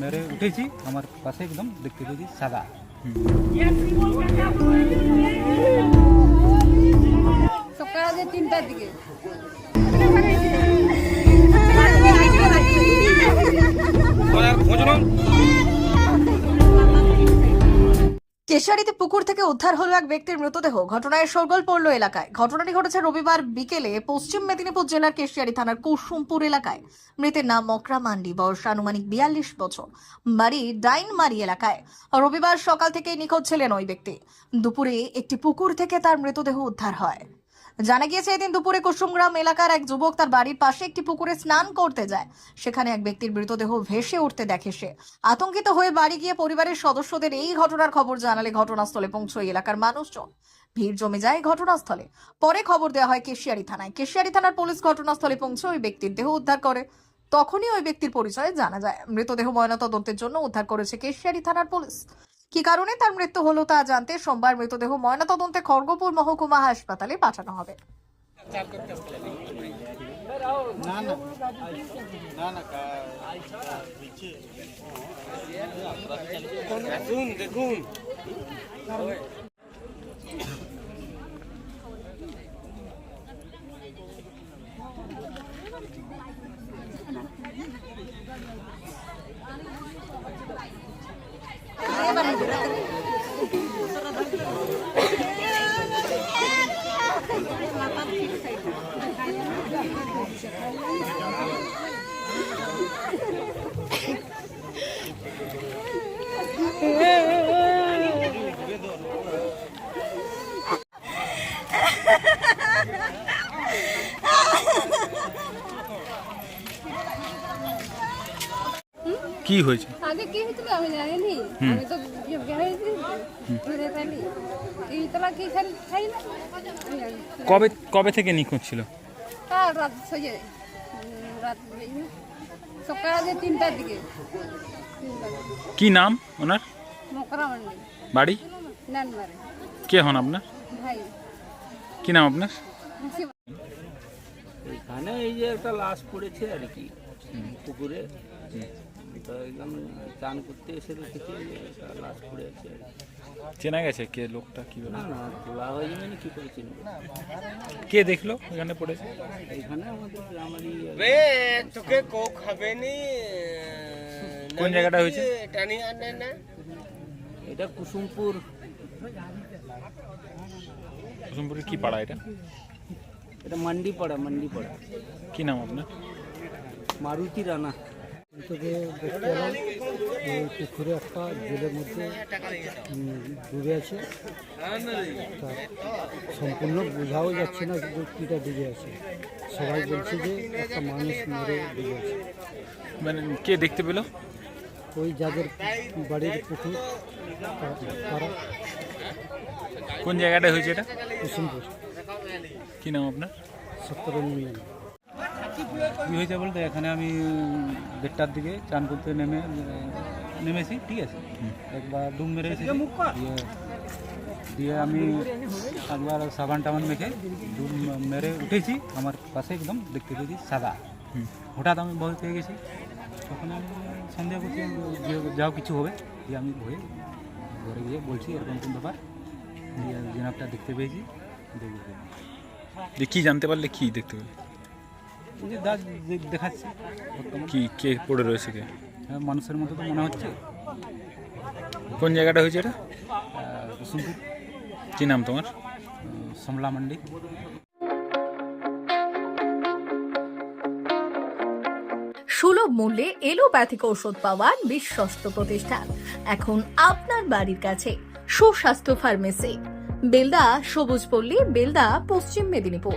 মেরে উঠেছি আমার পাশে একদম দেখতে পেয়েছি সাদা। সকাল তিনটার দিকে। কেশিয়ারিতে পুকুর থেকে উদ্ধার হলো এক ব্যক্তির মৃতদেহ। ঘটনায় সরগোল পড়ল এলাকায়। ঘটনাটি ঘটেছে রবিবার বিকেলে পশ্চিম মেদিনীপুর জেলার কেশিয়ারি থানার কুসুমপুর এলাকায়। মৃতের নাম মকরা মান্ডি, বয়স আনুমানিক বিয়াল্লিশ বছর। বাড়ি ডাইনমারি এলাকায়। রবিবার সকাল থেকে নিখোঁজ ছিলেন ওই ব্যক্তি। দুপুরে একটি পুকুর থেকে তার মৃতদেহ উদ্ধার হয়। জানা গিয়েছে, এদিন দুপুরে কুসুমগ্রাম এলাকার এক যুবক তার বাড়ির পাশে একটি পুকুরে স্নান করতে যায়। সেখানে এক ব্যক্তির মৃতদেহ ভেসে উঠতে দেখে সে। আতঙ্কিত হয়ে বাড়ি গিয়ে পরিবারের সদস্যদের এই ঘটনার খবর জানালে ঘটনাস্থলে পৌঁছয় এলাকার মানুষজন। ভিড় জমে যায় ঘটনাস্থলে। পরে খবর দেওয়া হয় কেশিয়ারি থানায়। কেশিয়ারি থানার পুলিশ ঘটনাস্থলে পৌঁছে ওই ব্যক্তির দেহ উদ্ধার করে। তখনই ওই ব্যক্তির পরিচয় জানা যায়। মৃতদেহ ময়নাতদন্তের জন্য উদ্ধার করেছে কেশিয়ারি থানার পুলিশ। কি কারণে তার মৃত্যু হলো তা জানতে সোমবার মৃতদেহ ময়নাতদন্তে খড়গপুর মহকুমা হাসপাতালে পাঠানো হবে। কি হয়েছে? আগে কি হয়েছিল আমি জানিনি। আমি তো তোলা কি খাই খাই না। কবে কবে থেকে নিখোঁজ ছিল? কাল রাত সজে রাত সকাল তিনটার দিকে। কি নাম ওনার? মকরা মান্ডি। বাড়ি? কে হন আপনার? ভাই। কি নাম আপনার? এখানে এই যে একটা লাশ পড়েছে আর কি পুকুরে। তো এখানে চান করতে এসে দেখেছি লাশ পড়ে আছে চেনা গেছে কে লোকটা কি না না তোলা হয়ে যাবে কি করে চিনবো? কে দেখল এখানে পড়েছে? এখানে আমাদের গ্রামেরই বে তোকে কো খাবে নি কোন জায়গাটা হয়েছে? টানি আনে না? এটা কুসুমপুর। কুসুমপুরের কি পাড়া এটা? এটা মান্ডি পাড়া মান্ডি পাড়া কি নাম আপনার? মারুতি রানা। থেকে দেখতে এলাম এই পুকুরে একটা জেলের মধ্যে ডুবে আছে। সম্পূর্ণ বোঝাও যাচ্ছে না যে কীটা ডুবে আছে। সবাই বলছে যে একটা মানুষ মরে ডুবে আছে। মানে কে দেখতে পেল? ওই যাদের বাড়ির পুকুর তারা কোন জায়গাটা হয়েছে এটা? কুসুমপুর। কি নাম আপনার? সত্যরঞ্জন কি হয়েছে বলতে? এখানে আমি দেড়টার দিকে চান করতে নেমে, নেমেছি, ঠিক আছে। একবার ডুব মেরে দিয়ে দিয়ে আমি একবার সাবান টাবান মেখে ডুব মেরে উঠেছি। আমার পাশে একদম দেখতে পেয়েছি সাদা। হঠাৎ আমি ভয় পেয়ে গেছি। তখন আমি সন্দেহ করছি যাও কিছু হবে। দিয়ে আমি ভয়ে ঘরে গিয়ে বলছি, এরকম কোন ব্যাপার। দিয়ে জেনাবটা দেখতে পেয়েছি। দেখে যে কি জানতে পারলে কি দেখতে পেলে? যে দেখাচ্ছে। কি কে পড়ে রয়েছে কে? হ্যাঁ, মানুষের মতো তো মনে হচ্ছে। কোন জায়গাটা হয়েছে এটা? কুসুমপুর কি নাম তোমার? সমলা মান্ডি। সুলভ মূল্যে এলোপ্যাথিক ঔষধ পাওয়ার বিশ্বস্ত প্রতিষ্ঠান। এখন আপনার বাড়ির কাছে সুস্বাস্থ্য ফার্মেসি। বেলদা সবুজ পল্লী বেলদা পশ্চিম মেদিনীপুর।